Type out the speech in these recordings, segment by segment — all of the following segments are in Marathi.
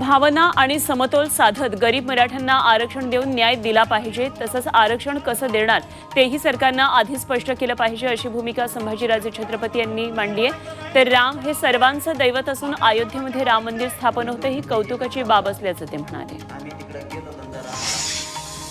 भावना आणि समतोल साधत गरीब मराठ्यांना आरक्षण देऊन न्याय दिला पाहिजे तसंच आरक्षण कसं देणार तेही सरकारनं आधी स्पष्ट केलं पाहिजे अशी भूमिका संभाजीराजे छत्रपती यांनी मांडली आहे. तर राम हे सर्वांचं दैवत असून अयोध्येमध्ये राम मंदिर स्थापन होतं ही कौतुकाची बाब असल्याचं ते म्हणाले.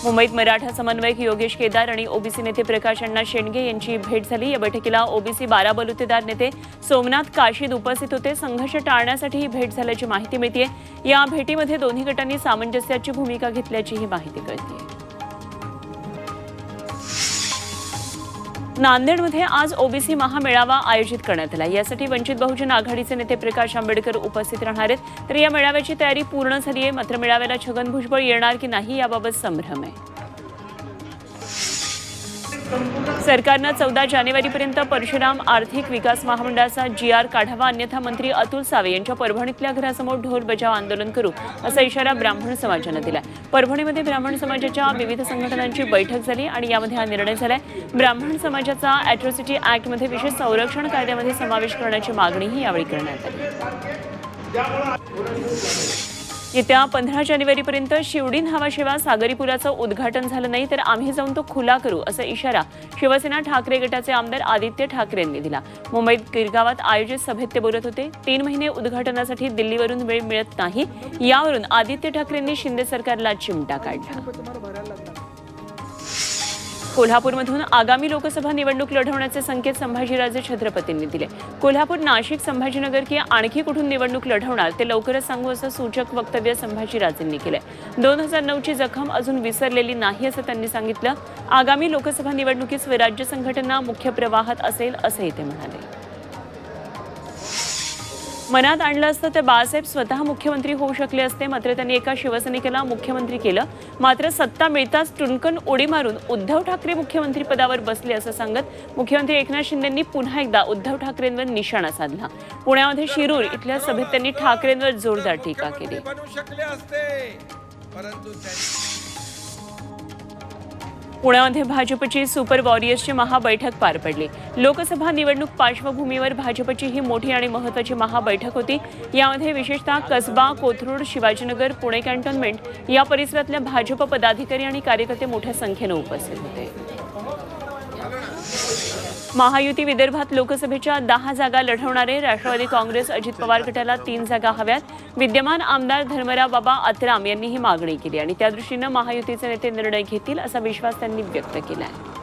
मुंबईत मराठा समन्वयक योगेश केदार आणि ओबीसी नेते प्रकाश अण्णा शेंडगे यांची भेट झाली. या बैठकीला ओबीसी बारा बलुतेदार नेते सोमनाथ काशीद उपस्थित होते. संघर्ष टाळण्यासाठी ही भेट झाल्याची माहिती मिळते या भेटीमध्ये दोन्ही गटांनी सामंजस्याची भूमिका घेतल्याची ही माहिती कळते नांदेडमध्ये आज ओबीसी महामेळावा आयोजित करण्यात आला. यासाठी वंचित बहुजन आघाडीचे नेते प्रकाश आंबेडकर उपस्थित राहणार आहेत. तर या मेळाव्याची तयारी पूर्ण झाली आहे. मात्र मेळाव्याला छगन भुजबळ येणार की नाही याबाबत संभ्रम आहे. सरकारनं चौदा जानेवारीपर्यंत परशुराम आर्थिक विकास महामंडळाचा जी आर काढावा अन्यथा मंत्री अतुल सावे यांच्या परभणीतल्या घरासमोर ढोल बजाव आंदोलन करू असा इशारा ब्राह्मण समाजानं दिला परभणीमध्ये ब्राह्मण समाजाच्या विविध संघटनांची बैठक झाली आणि यामध्ये हा निर्णय झालाय. ब्राह्मण समाजाचा अॅट्रॉसिटी ऍक्टमध्ये विशेष संरक्षण कायद्यामध्ये समावेश करण्याची मागणीही यावेळी करण्यात आली. येत्या पंधरा जानेवारीपर्यंत शिवडी न्हावा शिवा सागरी पुलाचं उद्घाटन झालं नाही तर आम्ही जाऊन तो खुला करू असा इशारा शिवसेना ठाकरे गटाचे आमदार आदित्य ठाकरे यांनी दिला. मुंबईत गिरगावात आयोजित सभेत ते बोलत होते तीन महिने उद्घाटनासाठी दिल्लीवरून वेळ मिळत नाही यावरून आदित्य ठाकरेंनी शिंदे सरकारला चिमटा काढला. कोल्हापूरमधून आगामी लोकसभा निवडणूक लढवण्याचे संकेत संभाजीराजे छत्रपतींनी दिले. कोल्हापूर नाशिक संभाजीनगर की आणखी कुठून निवडणूक लढवणार ते लवकरच सांगू असं सूचक वक्तव्य संभाजीराजेंनी केलंय. दोन हजार नऊची जखम अजून विसरलेली नाही असं त्यांनी सांगितलं. आगामी लोकसभा निवडणुकीत स्वराज्य संघटना मुख्य प्रवाहात असेल असंही ते म्हणाले. मनात आणलं असतं तर बाळासाहेब स्वतः मुख्यमंत्री होऊ शकले असते. मात्र त्यांनी एका शिवसैनिकाला मुख्यमंत्री केलं. मात्र सत्ता मिळताच टुनकन उडी मारून उद्धव ठाकरे मुख्यमंत्री पदावर बसले असं सांगत मुख्यमंत्री एकनाथ शिंदेंनी पुन्हा एकदा उद्धव ठाकरेंवर निशाणा साधला. पुण्यामध्ये शिरूर इथल्या सभेत त्यांनी ठाकरेंवर जोरदार टीका केली. पुण्यामध्ये भाजपची सुपर वॉरियर्सची महाबैठक पार पडली. लोकसभा निवडणूक पार्श्वभूमीवर भाजपची ही मोठी आणि महत्वाची महाबैठक होती. यामध्ये विशेषतः कसबा कोथरूड शिवाजीनगर पुणे कॅन्टोन्मेंट या परिसरातल्या भाजप पदाधिकारी आणि कार्यकर्ते मोठ्या संख्येनं उपस्थित होते. महायुती विदर्भात लोकसभेच्या दहा जागा लढवणारे राष्ट्रवादी काँग्रेस अजित पवार गटाला तीन जागा हव्यात. विद्यमान आमदार धर्मराव बाबा अत्राम यांनी ही मागणी केली आणि त्यादृष्टीनं महायुतीचे नेते निर्णय घेतील असा विश्वास त्यांनी व्यक्त केला आहे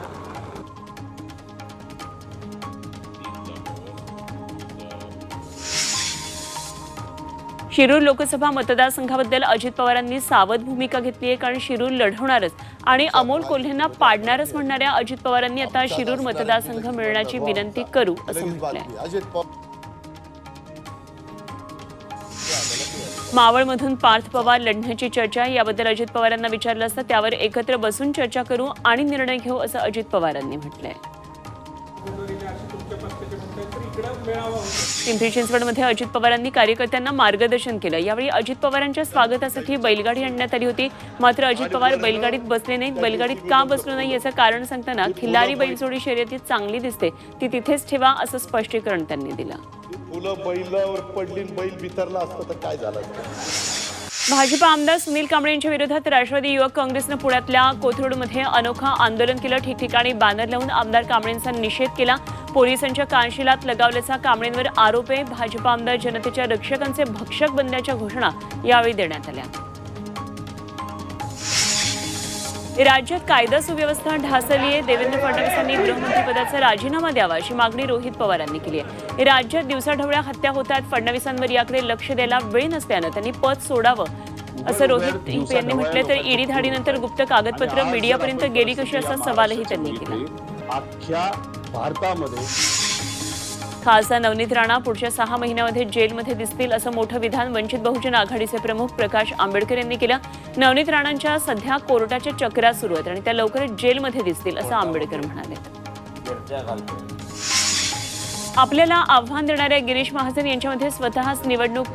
शिरूर लोकसभा मतदारसंघाबद्दल अजित पवारांनी सावध भूमिका घेतली आहे कारण शिरूर लढवणारच. आणि अमोल कोल्हेंना पाडणारच म्हणणाऱ्या अजित पवारांनी आता शिरूर मतदारसंघ मिळण्याची विनंती करू असं म्हटलंय. मावळमधून पार्थ पवार लढण्याची चर्चा याबद्दल अजित पवारांना विचारलं असतं त्यावर एकत्र बसून चर्चा करू आणि निर्णय घेऊ असं अजित पवारांनी म्हटलंय. पिंपरी चिंचवडमध्ये अजित पवारांनी कार्यकर्त्यांना मार्गदर्शन केलं. यावेळी अजित पवारांच्या स्वागतासाठी बैलगाडी आणण्यात आली होती. मात्र अजित पवार बैलगाडीत बसले नाहीत. बैलगाडीत का बसलो नाही याचं कारण सांगताना खिल्लारी बैलजोडी शर्यतीत चांगली दिसते. ती तिथेच ठेवा असं स्पष्टीकरण त्यांनी दिलं. फुलं बैलावर पडली बैल बिथरला असतं तर काय झालं? असतं भाजप आमदार सुनील कांबळे यांच्या विरोधात राष्ट्रवादी युवक काँग्रेसनं पुण्यातल्या कोथरूडमध्ये अनोखं आंदोलन केलं. ठिकठिकाणी बॅनर लावून आमदार कांबळेंचा निषेध केला. पोलिसांच्या कानशिलात लगावल्याचा कांबळेंवर आरोप आहे. भाजप आमदार जनतेच्या रक्षकांचे भक्षक बनल्याच्या घोषणा यावेळी देण्यात आल्या. राज्यात कायदा सुव्यवस्था ढासळली आहे. देवेंद्र फडणवीसांनी गृहमंत्रीपदाचा राजीनामा द्यावा अशी मागणी रोहित पवारांनी केली आहे. राज्यात दिवसाढवळ्या हत्या होतात. फडणवीसांवर याकडे लक्ष द्यायला वेळ नसल्यानं त्यांनी पद सोडावं असं रोहित यांनी म्हटलं तर ईडी धाडीनंतर गुप्त कागदपत्र मीडियापर्यंत गेली कशी असा सवालही त्यांनी केला. भारतामध्ये खासदार नवनीत राणा पुढच्या सहा महिन्यामध्ये जेलमध्ये दिसतील असं मोठं विधान वंचित बहुजन आघाडीचे प्रमुख प्रकाश आंबेडकर यांनी केलं. नवनीत राणांच्या सध्या कोर्टाच्या चक्रा सुरू आहेत आणि त्या लवकरच जेलमध्ये दिसतील असं आंबेडकर म्हणाले. आपल्याला आव्हान देणाऱ्या गिरीश महाजन यांच्यामध्ये स्वतःच निवडणूक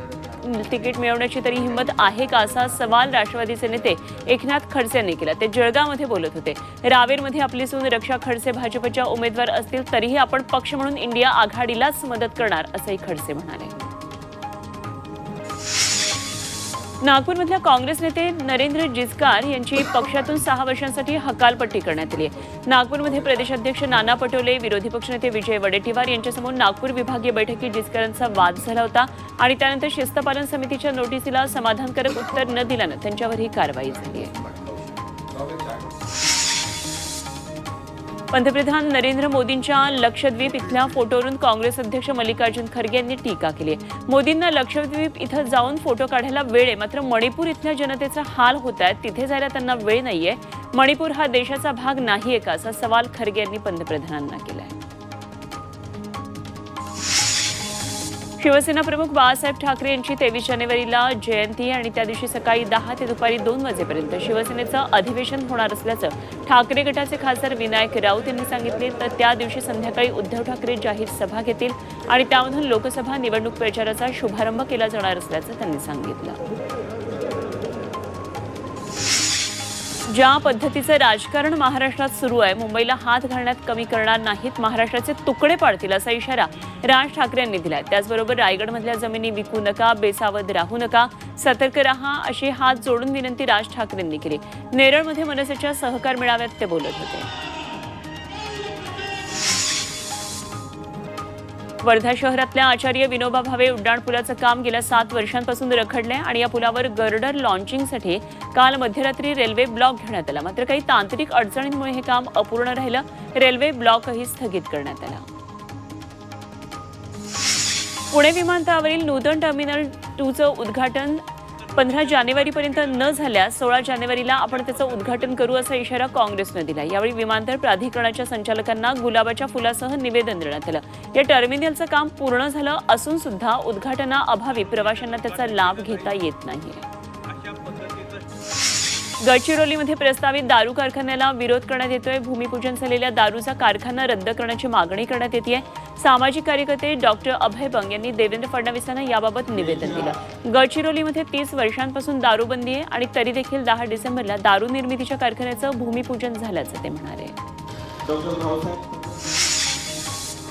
तिकीट मिळवण्याची तरी हिंमत आहे का असा सवाल राष्ट्रवादीचे नेते एकनाथ खडसे यांनी केला. ते जळगावमध्ये बोलत होते. रावेरमध्ये आपली सून रक्षा खडसे भाजपच्या उमेदवार असतील तरीही आपण पक्ष म्हणून इंडिया आघाडीलाच मदत करणार असंही खडसे म्हणाले. नागपूरमधल्या काँग्रेस नेते नरेंद्र जिचकार यांची पक्षातून सहा वर्षांसाठी हकालपट्टी करण्यात आली आहे. नागपूरमध्ये प्रदेशाध्यक्ष नाना पटोले विरोधी पक्षनेते विजय वडेट्टीवार यांच्यासमोर नागपूर विभागीय बैठकीत जिचकरांचा वाद झाला होता आणि त्यानंतर शिस्तपालन समितीच्या नोटीसीला समाधानकारक उत्तर न दिल्यानं त्यांच्यावर ही कारवाई झाली आहे. पंतप्रधान नरेंद्र मोदींच्या लक्षद्वीप इथल्या फोटोवरून काँग्रेस अध्यक्ष मल्लिकार्जुन खरगे यांनी टीका केली आहे. मोदींना लक्षद्वीप इथं जाऊन फोटो काढायला वेळ आहे. मात्र मणिपूर इथल्या जनतेचा हाल होत आहेत तिथे जायला त्यांना वेळ नाहीये. मणिपूर हा देशाचा भाग नाहीये का असा सवाल खरगे यांनी पंतप्रधानांना केला आहे. शिवसेना प्रमुख बाळासाहेब ठाकरे यांची तेवीस जानेवारीला जयंती आणि त्या दिवशी सकाळी दहा ते दुपारी दोन वाजेपर्यंत शिवसेनेचं अधिवेशन होणार असल्याचं ठाकरे गटाचे खासदार विनायक राऊत यांनी सांगितले. तर त्या दिवशी संध्याकाळी उद्धव ठाकरे जाहीर सभा घेतील आणि त्यामधून लोकसभा निवडणूक प्रचाराचा शुभारंभ केला जाणार असल्याचं त्यांनी सांगितलं. ज्या पद्धतीचं राजकारण महाराष्ट्रात सुरू आहे मुंबईला हात घालण्यात कमी करणार नाहीत महाराष्ट्राचे तुकडे पाडतील असा इशारा राज ठाकरे यांनी दिलाय. त्याचबरोबर रायगडमधल्या जमिनी विकू नका बेसावध राहू नका सतर्क रहा अशी हात जोडून विनंती राज ठाकरेंनी केली. नेरळमध्ये मनसेच्या सहकार मेळाव्यात ते बोलत होते. वर्धा शहरातल्या आचार्य विनोबा भावे उड्डाणपुलाचं काम गेल्या सात वर्षांपासून रखडलंय आणि या पुलावर गर्डर लॉन्चिंगसाठी काल मध्यरात्री रेल्वे ब्लॉक घेण्यात आला. मात्र काही तांत्रिक अडचणींमुळे हे काम अपूर्ण राहिलं. रेल्वे ब्लॉकही स्थगित करण्यात आला. पुणे विमानतळावरील नूतन टर्मिनल टूचं उद्घाटन पंधरा जानेवारीपर्यंत न झाल्यास सोळा जानेवारीला आपण त्याचं उद्घाटन करू असा इशारा काँग्रेसनं दिला. यावेळी विमानतळ प्राधिकरणाच्या संचालकांना गुलाबाच्या फुलासह निवेदन देण्यात आलं. या टर्मिनलचं काम पूर्ण झालं असून सुद्धा उद्घाटनाअभावी प्रवाशांना त्याचा लाभ घेता येत नाही. गडचिरोलीमध्ये प्रस्तावित दारू कारखान्याला विरोध करण्यात येतोय. भूमिपूजन झालेल्या दारूचा कारखाना रद्द करण्याची मागणी करण्यात येते सामाजिक कार्यकर्ते डॉक्टर अभय बंग यांनी देवेंद्र फडणवीसांना याबाबत निवेदन दिलं. गडचिरोलीमध्ये तीस वर्षांपासून दारूबंदी आहे आणि तरी देखील दहा डिसेंबरला दारू निर्मितीच्या कारखान्याचं भूमिपूजन झाल्याचं ते म्हणाले.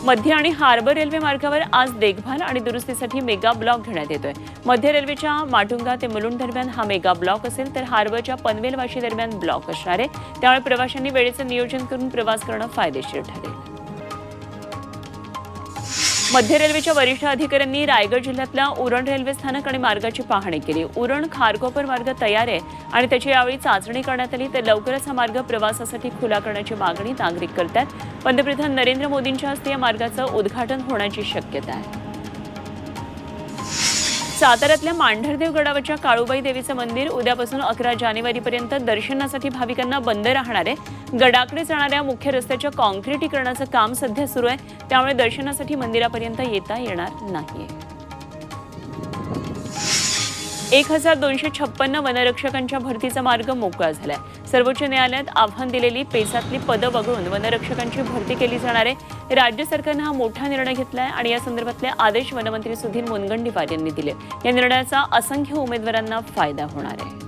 मध्य आणि हार्बर रेल्वे मार्गावर आज देखभाल आणि दुरुस्तीसाठी मेगा ब्लॉक घेण्यात येतोय. मध्य रेल्वेच्या माटुंगा ते मुलुंड दरम्यान हा मेगा ब्लॉक असेल तर हार्बरच्या पनवेल वाशी दरम्यान ब्लॉक असणार आहे. त्यामुळे प्रवाशांनी वेळेचं नियोजन करून प्रवास करणं फायदेशीर ठरेल. मध्य रेल्वेच्या वरिष्ठ अधिकाऱ्यांनी रायगड जिल्ह्यातल्या उरण रेल्वे स्थानक आणि मार्गाची पाहणी केली. उरण खारकोपर मार्ग तयार आहे आणि त्याची यावेळी चाचणी करण्यात आली. तर लवकरच हा मार्ग प्रवासासाठी खुला करण्याची मागणी नागरिक करतात. पंतप्रधान नरेंद्र मोदींच्या हस्ते या मार्गाचं उद्घाटन होण्याची शक्यता आहे. साताऱ्यातल्या मांढरदेव गडावरच्या काळूबाई देवीचं मंदिर उद्यापासून अकरा जानेवारीपर्यंत दर्शनासाठी भाविकांना बंद राहणार आहे. गडाकडे जाणाऱ्या मुख्य रस्त्याच्या कॉन्क्रिटीकरणाचं काम सध्या सुरू आहे. त्यामुळे दर्शनासाठी मंदिरापर्यंत येता येणार नाहीये एक हजार दोनशे छप्पन्न वनरक्षकांच्या भरतीचा मार्ग मोकळा झालाय. सर्वोच्च न्यायालयात आव्हान दिलेली पेसातली पदं वगळून वनरक्षकांची भरती केली जाणार आहे. राज्य सरकारनं हा मोठा निर्णय घेतलाय आणि या संदर्भातले आदेश वनमंत्री सुधीर मुनगंटीवार यांनी दिले. या निर्णयाचा असंख्य उमेदवारांना फायदा होणार आहे.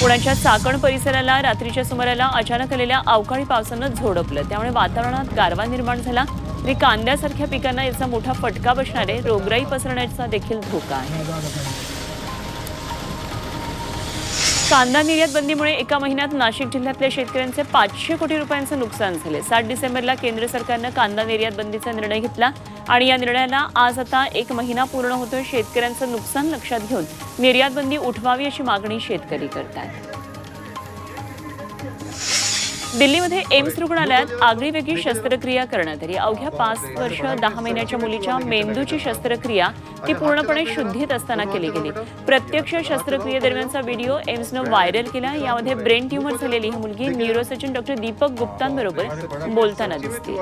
पुण्याच्या चाकण परिसराला रात्रीच्या सुमाराला अचानक आलेल्या अवकाळी पावसानं झोडपलं. त्यामुळे वातावरणात गारवा निर्माण झाला. आणि कांद्यासारख्या पिकांना याचा मोठा फटका बसणार आहे. रोगराई पसरण्याचा देखील धोका आहे. कांदा निर्यात बंदीमुळे एका महिन्यात नाशिक जिल्ह्यातल्या शेतकऱ्यांचे पाचशे कोटी रुपयांचं नुकसान झाले. सात डिसेंबरला केंद्र सरकारनं कांदा निर्यात बंदीचा निर्णय घेतला आणि या निर्णयाला आज आता एक महिना पूर्ण होतोय. शेतकऱ्यांचं नुकसान लक्षात घेऊन निर्यात बंदी उठवावी अशी मागणी शेतकरी करतात. दिल्लीमध्ये एम्स रुग्णालयात आगळीवेगळी शस्त्रक्रिया करण्यात आली. अवघ्या पाच वर्ष दहा महिन्याच्या मुलीच्या मेंदूची शस्त्रक्रिया ती पूर्णपणे शुद्धीत असताना केली गेली. प्रत्यक्ष शस्त्रक्रियेदरम्यानचा व्हिडिओ एम्सनं व्हायरल केला. यामध्ये ब्रेन ट्यूमर झालेली ही मुलगी न्यूरोसर्जन डॉक्टर दीपक गुप्तांबरोबर बोलताना दिसते.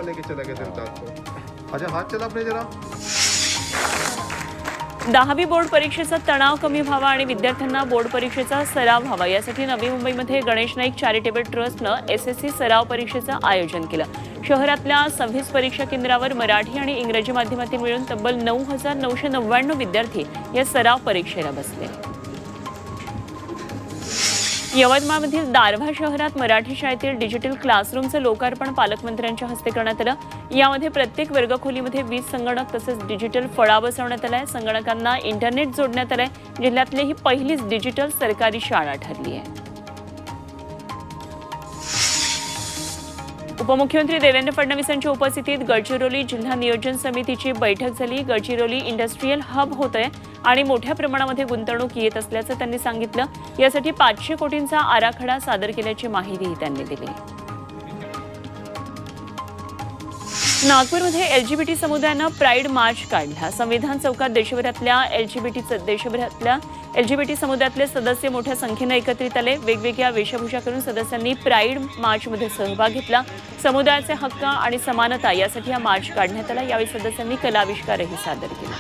दहावी बोर्ड परीक्षेचा तणाव कमी व्हावा आणि विद्यार्थ्यांना बोर्ड परीक्षेचा सराव व्हावा. यासाठी नवी मुंबईमध्ये गणेश नाईक चॅरिटेबल ट्रस्टनं एस एस सी सराव परीक्षेचं आयोजन केलं. शहरातल्या सव्वीस परीक्षा केंद्रावर मराठी आणि इंग्रजी माध्यमातून मिळून तब्बल नऊ हजार नऊशे नव्याण्णव विद्यार्थी या सराव परीक्षेला बसले. यवतमाळमधील दारव्हा शहरात मराठी शाळेतील डिजिटल क्लासरूमचं लोकार्पण पालकमंत्र्यांच्या हस्ते करण्यात आलं. यामध्ये प्रत्येक वर्गखोलीमध्ये वीज संगणक तसंच डिजिटल फळा बसवण्यात आलाय. संगणकांना इंटरनेट जोडण्यात आलंय. जिल्ह्यातली ही पहिलीच डिजिटल सरकारी शाळा ठरली आहे. उपमुख्यमंत्री देवेंद्र फडणवीसांच्या उपस्थितीत गडचिरोली जिल्हा नियोजन समितीची बैठक झाली. गडचिरोली इंडस्ट्रीयल हब होत आहे आणि मोठ्या प्रमाणामध्ये गुंतवणूक येत असल्याचं त्यांनी सांगितलं. यासाठी पाचशे कोटींचा आराखडा सादर केल्याची माहितीही त्यांनी दिली. नागपूरमध्ये एलजीबीटी समुदायानं प्राईड मार्च काढला. संविधान चौकात देशभरातल्या एलजीबीटी देशभरातल्या एलजीबीटी समुदायातले सदस्य मोठ्या संख्येनं एकत्रित आले. वेगवेगळ्या वेशभूषा करून सदस्यांनी प्राईड मार्चमध्ये सहभाग घेतला. समुदायाचे हक्क आणि समानता यासाठी हा मार्च काढण्यात आला. यावेळी सदस्यांनी कलाविष्कारही सादर केला.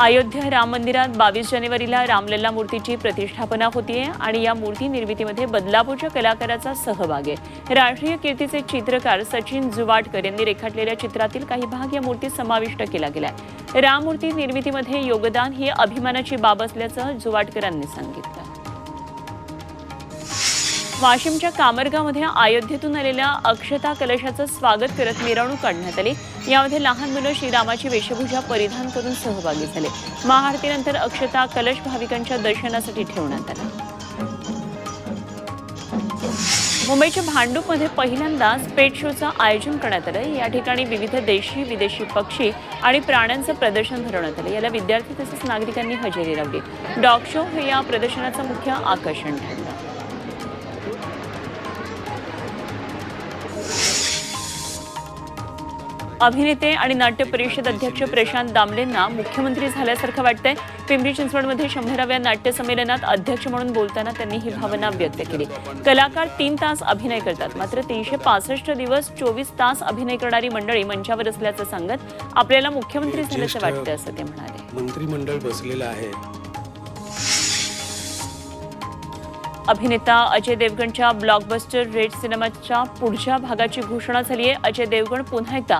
अयोध्या राम मंदिरात बावीस जानेवारीला रामलल्ला मूर्तीची प्रतिष्ठापना होतीये आणि या मूर्ती निर्मितीमध्ये बदलापूरच्या कलाकाराचा सहभाग आहे. राष्ट्रीय कीर्तीचे चित्रकार सचिन जुवाटकर यांनी रेखाटलेल्या चित्रातील काही भाग या मूर्तीत समाविष्ट केला गेलाय. राम मूर्ती निर्मितीमध्ये योगदान ही अभिमानाची बाब असल्याचं जुवाटकरांनी सांगितलं. वाशिमच्या कामरगामध्ये अयोध्येतून आलेल्या अक्षता कलशाचं स्वागत करत मिरवणूक काढण्यात आली. यामध्ये लहान मुलं श्रीरामाची वेशभूषा परिधान करून सहभागी झाले. महाआरतीनंतर अक्षता कलश भाविकांच्या दर्शनासाठी ठेवण्यात आला मुंबईच्या भांडूपमध्ये पहिल्यांदाच पेट शोचं आयोजन करण्यात आलं. या ठिकाणी विविध देशी विदेशी पक्षी आणि प्राण्यांचं प्रदर्शन भरवण्यात आलं. याला विद्यार्थी तसेच नागरिकांनी हजेरी लावली. डॉग शो हे या प्रदर्शनाचं मुख्य आकर्षण ठरलं. अभिनेते आणि नाट्य परिषद अध्यक्ष प्रशांत दामलेंना मुख्यमंत्री झाल्यासारखं वाटतंय. पिंपरी चिंचवडमध्ये शंभराव्या नाट्य संमेलनात अध्यक्ष म्हणून बोलताना त्यांनी ही भावना व्यक्त केली. कलाकार तीन तास अभिनय करतात. मात्र तीनशे पासष्ट दिवस चोवीस तास अभिनय करणारी मंडळी मंचावर असल्याचं सांगत आपल्याला मुख्यमंत्री झाल्याचं वाटतं असं ते म्हणाले. मंत्रिमंडळ बसलेलं आहे. अभिनेता अजय देवगणच्या ब्लॉकबस्टर रेड सिनेमाच्या पुढच्या भागाची घोषणा झाली आहे अजय देवगण पुन्हा एकदा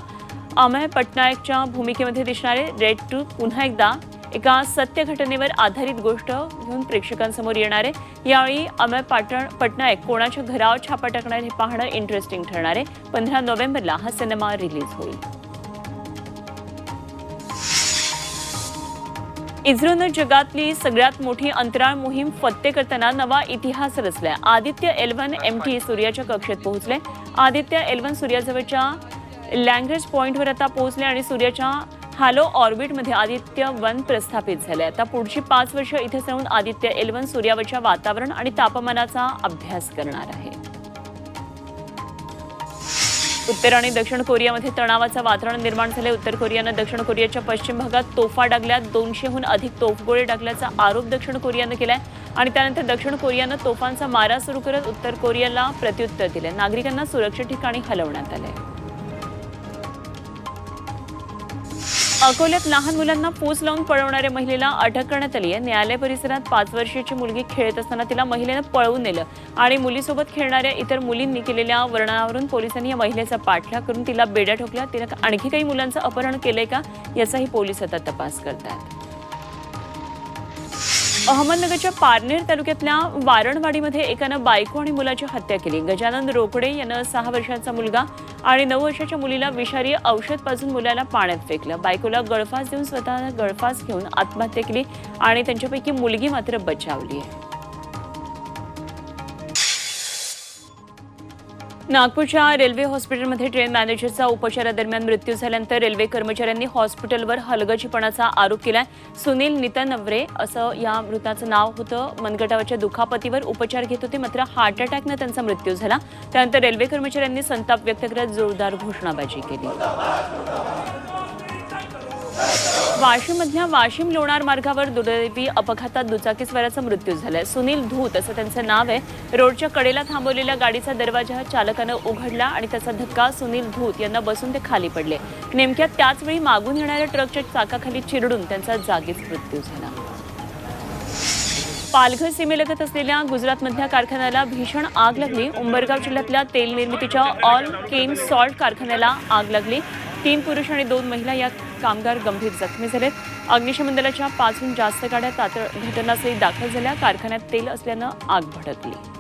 अमय पटनायकच्या भूमिकेमध्ये दिसणारे रेड टू पुन्हा एकदा एका सत्य घटनेवर आधारित गोष्ट घेऊन प्रेक्षकांसमोर येणार. आहे यावेळी अमय पाटण पटनायक कोणाच्या घरावर छापा टाकणार हे पाहणं इंटरेस्टिंग ठरणार आहे. पंधरा नोव्हेंबरला हा सिनेमा रिलीज होईल. इस्रोनं जगातली सगळ्यात मोठी अंतराळ मोहीम फत्ते करताना नवा इतिहास रचलाय. Aditya L one M T सूर्याच्या कक्षेत पोहोचले. आदित्य एल्वन सूर्याजवळच्या लँग्रेज पॉईंटवर आता पोहोचले आणि सूर्याच्या हालो ऑर्बिटमध्ये आदित्य वन प्रस्थापित झाले. आता पुढची पाच वर्ष इथेच राहून आदित्य एल्वन सूर्यावरच्या वातावरण आणि तापमानाचा अभ्यास करणार आहे. उत्तर आणि दक्षिण कोरियामध्ये तणावाचं वातावरण निर्माण झाले उत्तर कोरियानं दक्षिण कोरियाच्या पश्चिम भागात तोफा डागल्या दोनशेहून अधिक तोफगोळे डागल्याचा आरोप दक्षिण कोरियानं केलाय. आणि त्यानंतर दक्षिण कोरियानं तोफांचा मारा सुरू करत उत्तर कोरियाला प्रत्युत्तर दिलं नागरिकांना सुरक्षित ठिकाणी हलवण्यात आले अकोल्यात लहान मुलांना पोस लावून पळवणाऱ्या महिलेला अटक करण्यात आली आहे. न्यायालय परिसरात पाच वर्षाची मुलगी खेळत असताना तिला महिलेनं पळवून नेलं आणि मुलीसोबत खेळणाऱ्या इतर मुलींनी केलेल्या वर्णनावरून पोलिसांनी या महिलेचा पाठलाग करून तिला बेड्या ठोकल्या. तिनं आणखी काही मुलांचं अपहरण केलंय का याचाही पोलीस आता तपास करतात. अहमदनगरच्या पारनेर तालुक्यातल्या वारणवाडीमध्ये एकानं बायको आणि मुलाची हत्या केली. गजानन रोकडे यानं सहा वर्षांचा मुलगा आणि नऊ वर्षाच्या मुलीला विषारी औषध पाजून मुलाला पाण्यात फेकलं. बायकोला गळफास देऊन स्वतः गळफास घेऊन आत्महत्या केली आणि त्यांच्यापैकी मुलगी मात्र बचावली आहे. नागपूरच्या रेल्वे हॉस्पिटलमध्ये ट्रेन मॅनेजरचा उपचारादरम्यान मृत्यू झाल्यानंतर रेल्वे कर्मचाऱ्यांनी हॉस्पिटलवर हलगजीपणाचा आरोप केलाय. सुनील नितनवरे असं या मृताचं नाव होतं. मनगटावरच्या दुखापतीवर उपचार घेत होते मात्र हार्ट अटॅकनं त्यांचा मृत्यू झाला. त्यानंतर रेल्वे कर्मचाऱ्यांनी संताप व्यक्त करत जोरदार घोषणाबाजी केली. वाशिममधल्या वाशिम लोणार मार्गावर दुर्दैवी अपघातात दुचाकीस्वाराचा मृत्यू झालाय. सुनील धूत असं त्यांचं नाव आहे. रोडच्या कडेला थांबवलेल्या गाडीचा दरवाजा चालकानं उघडला आणि त्याचा धक्का सुनील धूत यांना बसून ते खाली पडले. नेमक्या त्याच वेळी मागून येणाऱ्या ट्रकच्या चाकाखाली चिरडून त्यांचा जागीच मृत्यू झाला. पालघर सीमेलगत असलेल्या गुजरातमधल्या कारखान्याला भीषण आग लागली. उंबरगाव जिल्ह्यातल्या तेल निर्मितीच्या ऑल केम सॉल्ट कारखान्याला आग लागली. तीन पुरुष आणि दोन महिला या कामगार गंभीर जखमी झालेत. अग्निशमन दलाच्या पाचहून जास्त गाड्या तातड घटनास्थळी दाखल झाल्या. कारखान्यात तेल असल्यानं आग भडकली.